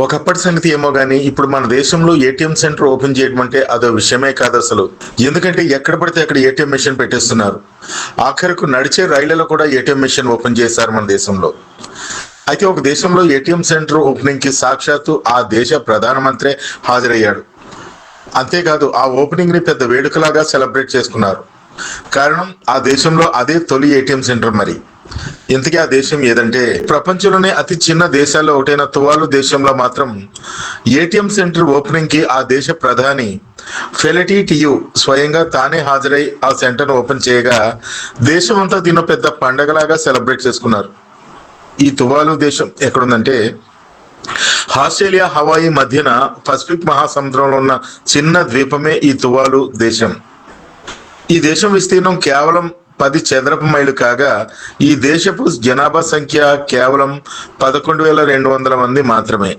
ఒకప్పటి సంగతి ఏమో గానీ ఇప్పుడు మన దేశంలో ఏటీఎం సెంటర్ ఓపెన్ చేయడం అంటే అదో విషయమే కాదు అసలు. ఎందుకంటే ఎక్కడ పడితే అక్కడ ఏటీఎం మెషిన్ పెట్టేస్తున్నారు. ఆఖరకు నడిచే రైళ్ళలో కూడా ఏటీఎం మెషిన్ ఓపెన్ చేశారు మన దేశంలో. అయితే ఒక దేశంలో ఏటీఎం సెంటర్ ఓపెనింగ్కి సాక్షాత్తు ఆ దేశ ప్రధానమంత్రి హాజరయ్యాడు. అంతేకాదు ఆ ఓపెనింగ్ని పెద్ద వేడుకలాగా సెలబ్రేట్ చేసుకున్నారు. కారణం ఆ దేశంలో అదే తొలి ఏటీఎం సెంటర్ మరి. ఇంతకీ ఆ దేశం ఏదంటే ప్రపంచంలోనే అతి చిన్న దేశాల్లో ఒకటైన తువాలు దేశంలో మాత్రం ఏటీఎం సెంటర్ ఓపెనింగ్కి ఆ దేశ ప్రధాని ఫెలటీ టియు స్వయంగా తానే హాజరై ఆ సెంటర్ ఓపెన్ చేయగా దేశం అంతా దీన్ని పెద్ద పండగలాగా సెలబ్రేట్ చేసుకున్నారు. ఈ తువాలు దేశం ఎక్కడుందంటే ఆస్ట్రేలియా హవాయి మధ్యన పసిఫిక్ మహాసముద్రంలో ఉన్న చిన్న ద్వీపమే ఈ తువాలు దేశం. ఈ దేశం విస్తీర్ణం కేవలం పది చదరపు మైలు కాగా ఈ దేశపు జనాభా సంఖ్య కేవలం పదకొండు వేల రెండు వందల మంది మాత్రమే.